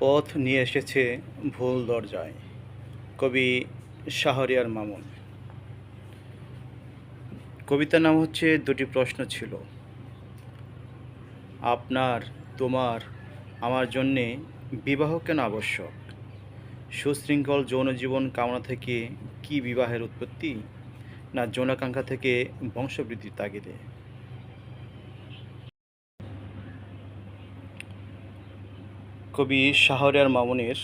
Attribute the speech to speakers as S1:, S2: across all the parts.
S1: পথ নিয়ে এসেছে ভুল দরজায়, কবি শাহরিয়ার মামুন। কবিতার নাম হচ্ছে, দুটি প্রশ্ন ছিল। আপনার, তোমার, আমার জন্যে বিবাহ কেন আবশ্যক? সুশৃঙ্খল যৌন জীবন কামনা থেকে কি বিবাহের উৎপত্তি? না যৌনাকাঙ্ক্ষা থেকে বংশবৃদ্ধির তাগিদে? কবি শাহরিয়ার মামুনের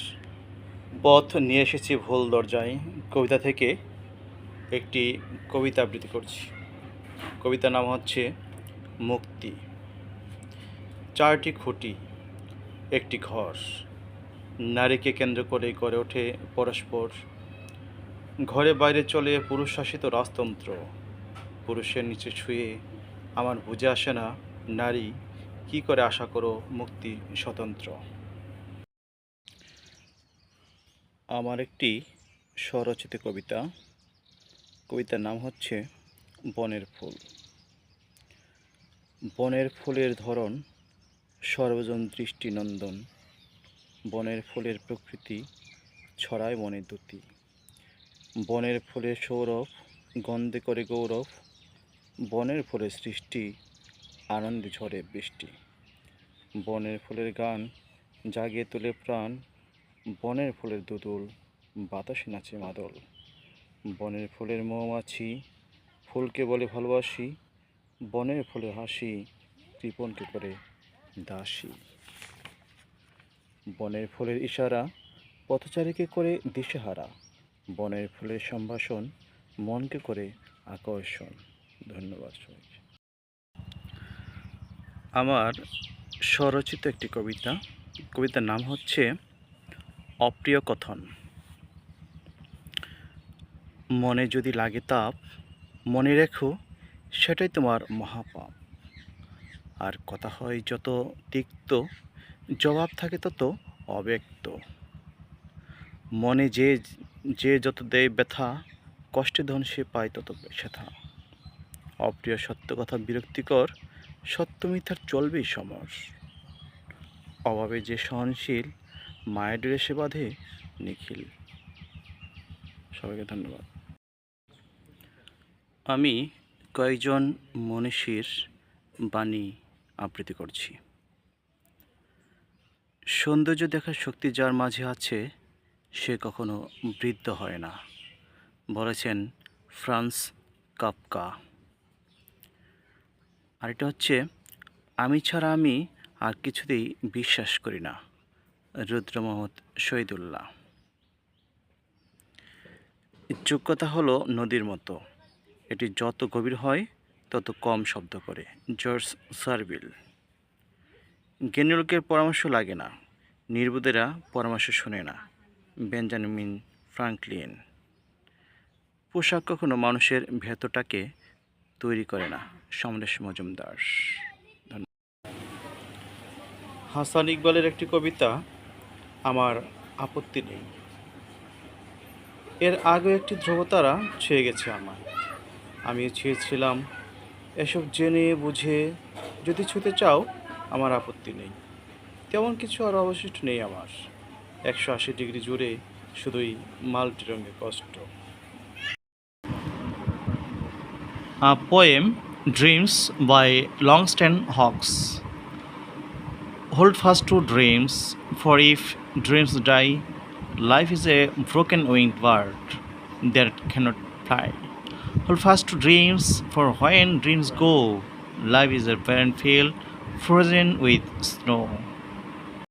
S1: পথ নিয়ে এসেছি ভুল দরজায়। কবিতা থেকে একটি কবিতা আবৃত্তি করছি। কবিতার নাম হচ্ছে মুক্তি। চারটি খুঁটি, একটি ঘর। নারীকে কেন্দ্র করে গড়ে ওঠে পরস্পর। ঘরে বাইরে চলে পুরুষ শাসিত রাজতন্ত্র। পুরুষের নিচে ছুঁয়ে আমার বুঝে আসে না, নারী, কি করে আশা করো মুক্তি স্বতন্ত্র? আমার একটি স্বরচিত কবিতা। কবিতার নাম হচ্ছে বনের ফুল। বনের ফুলের ধরন সর্বজন দৃষ্টিনন্দন। বনের ফুলের প্রকৃতি ছড়ায় মনে দুতি বনের ফুলের সৌরভ গন্ধে করে গৌরব। বনের ফুলের সৃষ্টি আনন্দে ঝরে বৃষ্টি। বনের ফুলের গান জাগিয়ে তোলে প্রাণ। বনের ফুলের দুদুল বাতাসে নাচে মাদল। বনের ফুলের মৌমাছি, ফুলকে বলে ভালোবাসি, বনের ফুলের হাসি, কৃপণকে করে দাসী। বনের ফুলের ইশারা, পথচারীকে করে দিশেহারা। বনের ফুলের সম্ভাষণ, মনকে করে আকর্ষণ। ধন্যবাদ আমার স্বরচিত একটি কবিতা, কবিতার নাম হচ্ছে অপ্রিয় কথন। মনে যদি লাগে তাপ, মনে রেখো, সেটাই তোমার মহাপাপ। আর কথা হয় যত তিক্ত, জবাব থাকে তত অব্যক্ত। মনে যে যে যত দেয় ব্যথা, কষ্টে ধন সে পায় তত ব্যথা অপ্রিয় সত্য কথা বিরক্তিকর, সত্য মিথ্যার চলবেই সমর। অভাবে যে সহনশীল মায়ের ড্রেসে বাঁধে নিখিল। সবাইকে ধন্যবাদ। আমি কয়েকজন মনীষীর বাণী আবৃত্তি করছি। সৌন্দর্য দেখার শক্তি যার মাঝে আছে, সে কখনো বৃদ্ধ হয় না, বলেছেন ফ্রান্স কাপকা। আরেকটা হচ্ছে, আমি ছাড়া আমি আর কিছুতেই বিশ্বাস করি না। রুদ্র মোহাম্মদ শহীদুল্লাহ। যোগ্যতা হলো নদীর মতো। এটি যত গভীর হয়, তত কম শব্দ করে। George Savile. জ্ঞানী পরামর্শ লাগে না। নির্বোধেরা পরামর্শ শোনে না। Benjamin Franklin. পোশাক কখনো মানুষের ভেতরটাকে তৈরি করে না। সমরেশ মজুমদার। হাসান ইকবালের একটি কবিতা আমার আপত্তি নেই। এর আগে একটি ধ্রুবতারা ছুঁয়ে গেছে আমার আমি ছুঁয়েছিলাম, এসব জেনে বুঝে যদি ছুঁতে চাও, আমার আপত্তি নেই। তেমন কিছু আর অবশিষ্ট নেই আমার। একশো আশি ডিগ্রি জুড়ে শুধুই মাল্টি রঙের কষ্ট poem dreams by Longsten Hawks. Hold fast to dreams, for if dreams die, life is a broken winged bird that cannot fly. Hold fast to dreams, for when dreams go, life is a barren field frozen with snow.